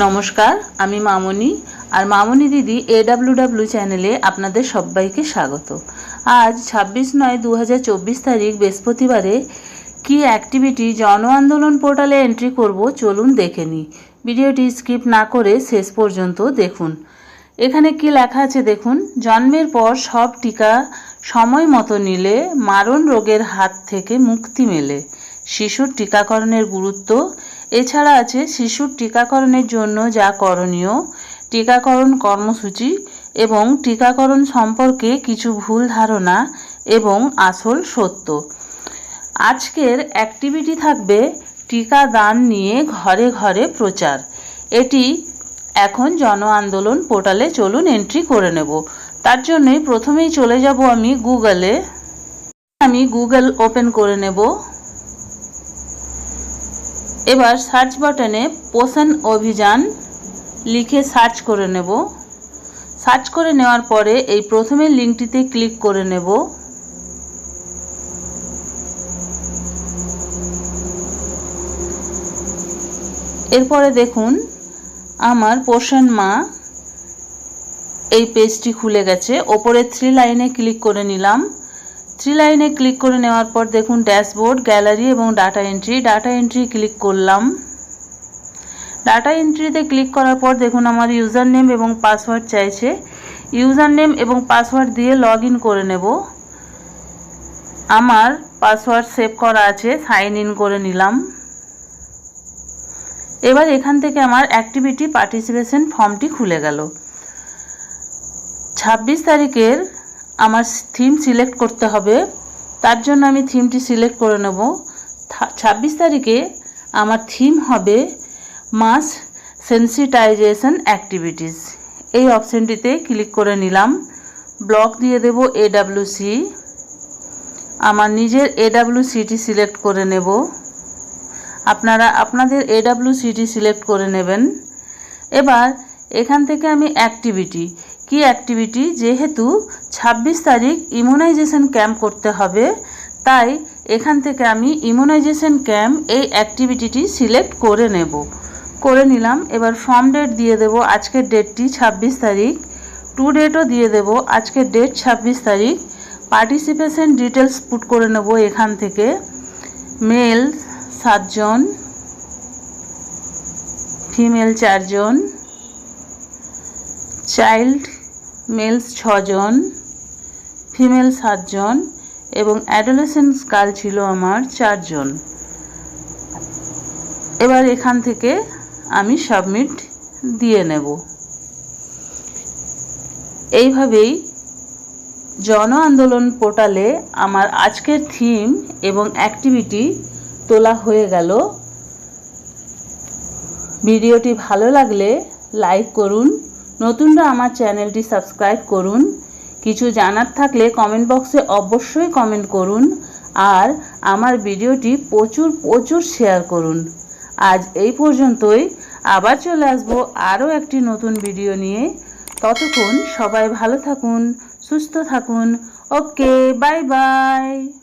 নমস্কার, আমি মামনি। আর মামনি দিদি এডাব্লিউডাব্লিউ চ্যানেলে আপনাদের সবাইকে স্বাগত। আজ ছাব্বিশ নয় দু তারিখ বৃহস্পতিবারে কি অ্যাক্টিভিটি জন আন্দোলন পোর্টালে এন্ট্রি করব চলুন দেখে নিই। ভিডিওটি স্কিপ না করে শেষ পর্যন্ত দেখুন। এখানে কি লেখা আছে দেখুন, জন্মের পর সব টিকা সময় মতো নিলে মারণ রোগের হাত থেকে মুক্তি মেলে। শিশুর টিকাকরণের গুরুত্ব। এছাড়া আছে শিশুর টিকাকরণের জন্য যা করণীয়, টিকাকরণ কর্মসূচি এবং টিকাকরণ সম্পর্কে কিছু ভুল ধারণা এবং আসল সত্য। আজকের অ্যাক্টিভিটি থাকবে টিকা দান নিয়ে ঘরে ঘরে প্রচার। এটি এখন জন আন্দোলন পোর্টালে চলুন এন্ট্রি করে নেব। তার জন্যই প্রথমেই চলে যাব আমি গুগলে। আমি গুগল ওপেন করে নেব। এবার সার্চ বাটনে পোষণ অভিযান লিখে সার্চ করে নেব। সার্চ করে নেওয়ার পরে এই প্রথমে লিঙ্কটিতে ক্লিক করে নেব। এরপরে দেখুন, আমার পোষণ মা এই পেজটি খুলে গেছে। ওপরে থ্রি লাইনে ক্লিক করে নিলাম। থ্রি লাইনে ক্লিক করে নেওয়ার পর দেখুন ড্যাশবোর্ড গ্যালারি এবং data entry data entry click করলাম। ডাটা এন্ট্রিতে ক্লিক করার পর দেখুন আমার ইউজার নেম এবং পাসওয়ার্ড চাইছে। ইউজার নেম এবং পাসওয়ার্ড দিয়ে লগ করে নেব। আমার পাসওয়ার্ড সেভ করা আছে সাইন ইন করে নিলাম। এবার এখান থেকে আমার অ্যাক্টিভিটি পার্টিসিপেশন ফর্মটি খুলে গেল। ছাব্বিশ তারিখের আমার থিম সিলেক্ট করতে হবে। তার জন্য আমি থিমটি সিলেক্ট করে নেব। ছাব্বিশ তারিখে আমার থিম হবে মাস সেন্সিটাইজেশন অ্যাক্টিভিটিস এই অপশানটিতে ক্লিক করে নিলাম। ব্লক দিয়ে দেব এডাব্লিউসি আমার নিজের এডাব্লিউসিটি সিলেক্ট করে নেব। আপনারা আপনাদের এডাব্লিউসিটি সিলেক্ট করে নেবেন। এবার এখান থেকে আমি অ্যাক্টিভিটি কি অ্যাক্টিভিটি যেহেতু ২৬ তারিখ ইমিউনাইজেশন ক্যাম্প করতে হবে, তাই এখান থেকে আমি ইমিউনাইজেশন ক্যাম্প এই অ্যাক্টিভিটিটি সিলেক্ট করে নেব। করে নিলাম, এবার ফর্ম ডেট দিয়ে দেব, আজকের ডেটটি ২৬ তারিখ। টু ডেটও দিয়ে দেব, আজকের ডেট ২৬ তারিখ। পার্টিসিপেশন ডিটেলস পুট করে নেব এখান থেকে। মেল সাতজন ফিমেল চারজন চাইল্ড মেলস ছজন, ফিমেল সাতজন এবং অ্যাডোলেসেন্স গার্ল ছিল আমার চারজন। এবার এখান থেকে আমি সাবমিট দিয়ে নেব। এইভাবেই জন আন্দোলন পোর্টালে আমার আজকের থিম এবং অ্যাক্টিভিটি তোলা হয়ে গেল। ভিডিওটি ভালো লাগলে লাইক করুন নতুনরা আমার চ্যানেলটি সাবস্ক্রাইব করুন। কিছু জানার থাকলে কমেন্ট বক্সে অবশ্যই কমেন্ট করুন আর আমার ভিডিওটি প্রচুর প্রচুর শেয়ার করুন। আজ এই পর্যন্তই। আবার চলে আসব আরও একটি নতুন ভিডিও নিয়ে। ততক্ষণ সবাই ভালো থাকুন, সুস্থ থাকুন। Okay bye bye